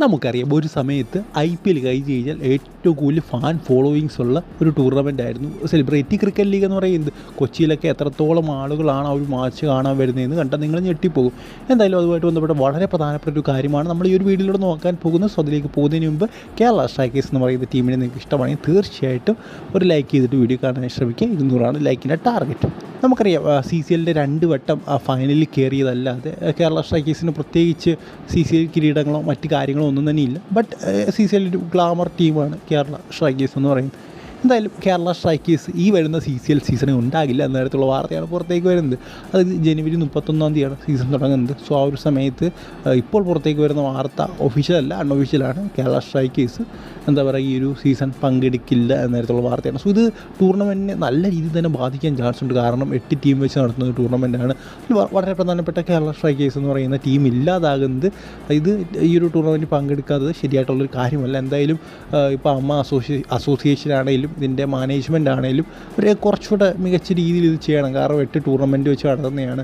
നമുക്കറിയാം ഒരു സമയത്ത് ഐ പി എൽ കഴിഞ്ഞ് കഴിഞ്ഞാൽ ഏറ്റവും കൂടുതൽ ഫാൻ ഫോളോയിങ്സ് ഉള്ള ഒരു ടൂർണമെന്റ് ആയിരുന്നു സെലിബ്രിറ്റി ക്രിക്കറ്റ് ലീഗ് എന്ന് പറയുന്നത്. കൊച്ചിയിലൊക്കെ എത്രത്തോളം ആളുകളാണ് ആ ഒരു മാച്ച് കാണാൻ വരുന്നതെന്ന് കണ്ടാൽ നിങ്ങൾ ഞെട്ടിപ്പോകും. എന്തായാലും അതുമായിട്ട് ബന്ധപ്പെട്ട വളരെ പ്രധാനപ്പെട്ട ഒരു കാര്യമാണ് നമ്മൾ ഈ ഒരു വീഡിയോയിലൂടെ നോക്കാൻ പോകുന്നത്. സോ അതിലേക്ക് പോകുന്നതിന് മുമ്പ് കേരള സ്ട്രൈക്കേഴ്സ് എന്ന് പറയുന്ന ടീമിനെ നിങ്ങൾക്ക് ഇഷ്ടമാണെങ്കിൽ തീർച്ചയായിട്ടും ഒരു ലൈക്ക് ചെയ്തിട്ട് വീഡിയോ കാണാൻ ശ്രമിക്കുക. ഇരുന്നൂറാണ് ലൈക്കിന്റെ ടാർഗറ്റ് നമുക്കറിയാം സി സി എല്ലിന്റെ രണ്ട് വട്ടം ഫൈനലിൽ കയറിയതല്ലാതെ കേരള സ്ട്രൈക്കേഴ്സിന് പ്രത്യേകിച്ച് സി സി എൽ കിരീടങ്ങളോ മറ്റു കാര്യങ്ങളോ ഒന്നും തന്നെ ഇല്ല. ബട്ട് സി സി എല്ലിന്റെ ഗ്ലാമർ ടീമാണ് കേരള സ്ട്രൈക്കേഴ്സ് എന്ന് പറയുന്നത്. എന്തായാലും കേരള സ്ട്രൈക്കേഴ്സ് ഈ വരുന്ന സി സി എൽ സീസണിൽ ഉണ്ടാകില്ല എന്ന തരത്തിലുള്ള വാർത്തയാണ് പുറത്തേക്ക് വരുന്നത്. അത് ജനുവരി മുപ്പത്തൊന്നാം തീയതിയാണ് സീസൺ തുടങ്ങുന്നത്. സോ ആ ഒരു സമയത്ത് ഇപ്പോൾ പുറത്തേക്ക് വരുന്ന വാർത്ത ഒഫീഷ്യലല്ല അൺഒഫീഷ്യലാണ് കേരള സ്ട്രൈക്കേഴ്സ് എന്താ പറയുക ഈ ഒരു സീസൺ പങ്കെടുക്കില്ല എന്ന തരത്തിലുള്ള വാർത്തയാണ്. സോ ഇത് ടൂർണമെന്റിനെ നല്ല രീതിയിൽ തന്നെ ബാധിക്കാൻ ചാൻസ് ഉണ്ട്. കാരണം എട്ട് ടീം വെച്ച് നടത്തുന്ന ഒരു ടൂർണമെന്റാണ് വളരെ പ്രധാനപ്പെട്ട കേരള സ്ട്രൈക്കേഴ്സ് എന്ന് പറയുന്ന ടീം ഇല്ലാതാകുന്നത്. ഇത് ഈ ഒരു ടൂർണമെന്റ് പങ്കെടുക്കാത്തത് ശരിയായിട്ടുള്ളൊരു കാര്യമല്ല. എന്തായാലും ഇപ്പോൾ അമ്മ അസോസിയേഷൻ അസോസിയേഷൻ ആണെങ്കിലും ഇതിന്റെ മാനേജ്മെന്റ് ആണെങ്കിലും ഒരു കുറച്ചുകൂടെ മികച്ച രീതിയിൽ ഇത് ചെയ്യണം. കാരണം എട്ട് ടൂർണമെന്റ് വെച്ച് നടത്തുന്നതാണ്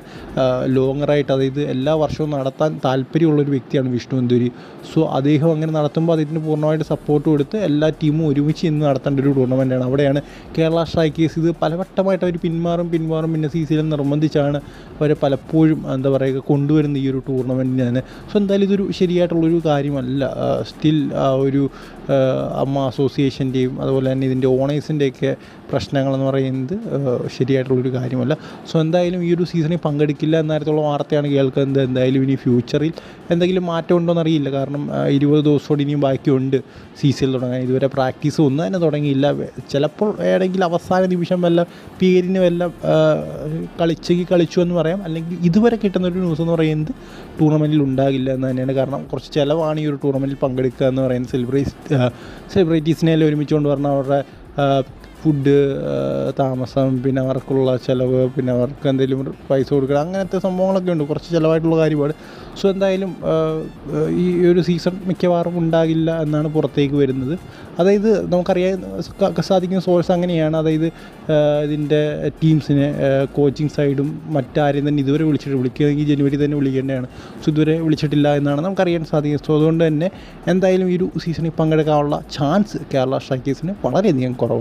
ലോങ്ങറായിട്ട് അതായത് എല്ലാ വർഷവും നടത്താൻ താല്പര്യമുള്ളൊരു വ്യക്തിയാണ് വിഷ്ണു എന്തുരി. സോ അദ്ദേഹം അങ്ങനെ നടത്തുമ്പോൾ അതിന് പൂർണമായിട്ട് സപ്പോർട്ട് കൊടുത്ത് എല്ലാ ടീമും ഒരുമിച്ച് ഇന്ന് നടത്തേണ്ട ഒരു ടൂർണമെന്റാണ് അവിടെയാണ് കേരള സ്ട്രൈക്കേഴ്സ് ഇത് പലവട്ടമായിട്ട് അവർ പിന്മാറും പിന്മാറും. പിന്നെ സി സിയിൽ നിർബന്ധിച്ചാണ് അവരെ പലപ്പോഴും എന്താ പറയുക കൊണ്ടുവരുന്ന ഈ ഒരു ടൂർണമെന്റിനാണ് സോ എന്തായാലും ഇതൊരു ശരിയായിട്ടുള്ളൊരു കാര്യമല്ല. സ്റ്റിൽ ആ ഒരു അമ്മ അസോസിയേഷന്റെയും അതുപോലെ തന്നെ ഇതിന്റെ ഓണേഴ്സിന്റെയൊക്കെ പ്രശ്നങ്ങളെന്ന് പറയുന്നത് ശരിയായിട്ടുള്ളൊരു കാര്യമല്ല. സോ എന്തായാലും ഈ ഒരു സീസണിൽ പങ്കെടുക്കില്ല തരത്തിലുള്ള വാർത്തയാണ് കേൾക്കുന്നത്. എന്തായാലും ഇനി ഫ്യൂച്ചറിൽ എന്തെങ്കിലും മാറ്റം ഉണ്ടോ എന്നറിയില്ല കാരണം ഇരുപത് ദിവസത്തോടെ ഇനിയും ബാക്കിയുണ്ട് സി സി തുടങ്ങാൻ. ഇതുവരെ പ്രാക്ടീസ് ഒന്നും തന്നെ തുടങ്ങിയില്ല. ചിലപ്പോൾ ഏതെങ്കിലും അവസാന നിമിഷം വല്ല പേരിന് വല്ല കളിച്ചെങ്കിൽ കളിച്ചു എന്ന് പറയാം. അല്ലെങ്കിൽ ഇതുവരെ കിട്ടുന്നൊരു ന്യൂസ് എന്ന് പറയുന്നത് ടൂർണമെന്റിൽ ഉണ്ടാകില്ല എന്ന് തന്നെയാണ്. കാരണം കുറച്ച് ചിലവാണ് ഈ ഒരു ടൂർണമെന്റിൽ പങ്കെടുക്കുക എന്ന് പറയുന്നത്. സെലിബ്രേറ്റ് സെലിബ്രിറ്റീസിനെ എല്ലാം ഒരുമിച്ച് കൊണ്ട് പറഞ്ഞാൽ അവരുടെ ഫുഡ് താമസം പിന്നെ അവർക്കുള്ള ചിലവ് പിന്നെ അവർക്ക് എന്തെങ്കിലും പൈസ കൊടുക്കുക അങ്ങനത്തെ സംഭവങ്ങളൊക്കെ ഉണ്ട്. കുറച്ച് ചിലവായിട്ടുള്ള കാര്യമാണ്. സോ എന്തായാലും ഈ ഒരു സീസൺ മിക്കവാറും ഉണ്ടാകില്ല എന്നാണ് പുറത്തേക്ക് വരുന്നത്. അതായത് നമുക്കറിയാൻ സാധിക്കുന്ന സോഴ്സ് അങ്ങനെയാണ്. അതായത് ഇതിന്റെ ടീംസിനെ കോച്ചിങ് സൈഡും മറ്റാരെയും തന്നെ ഇതുവരെ വിളിച്ചിട്ട് വിളിക്കുകയെങ്കിൽ ജനുവരി തന്നെ വിളിക്കേണ്ടതാണ്. സോ ഇതുവരെ വിളിച്ചിട്ടില്ല എന്നാണ് നമുക്കറിയാൻ സാധിക്കുന്നത്. സോ അതുകൊണ്ട് തന്നെ എന്തായാലും ഈ ഒരു സീസണിൽ പങ്കെടുക്കാനുള്ള ചാൻസ് കേരള സ്ട്രൈക്കേഴ്സിന് വളരെയധികം കുറവാണ്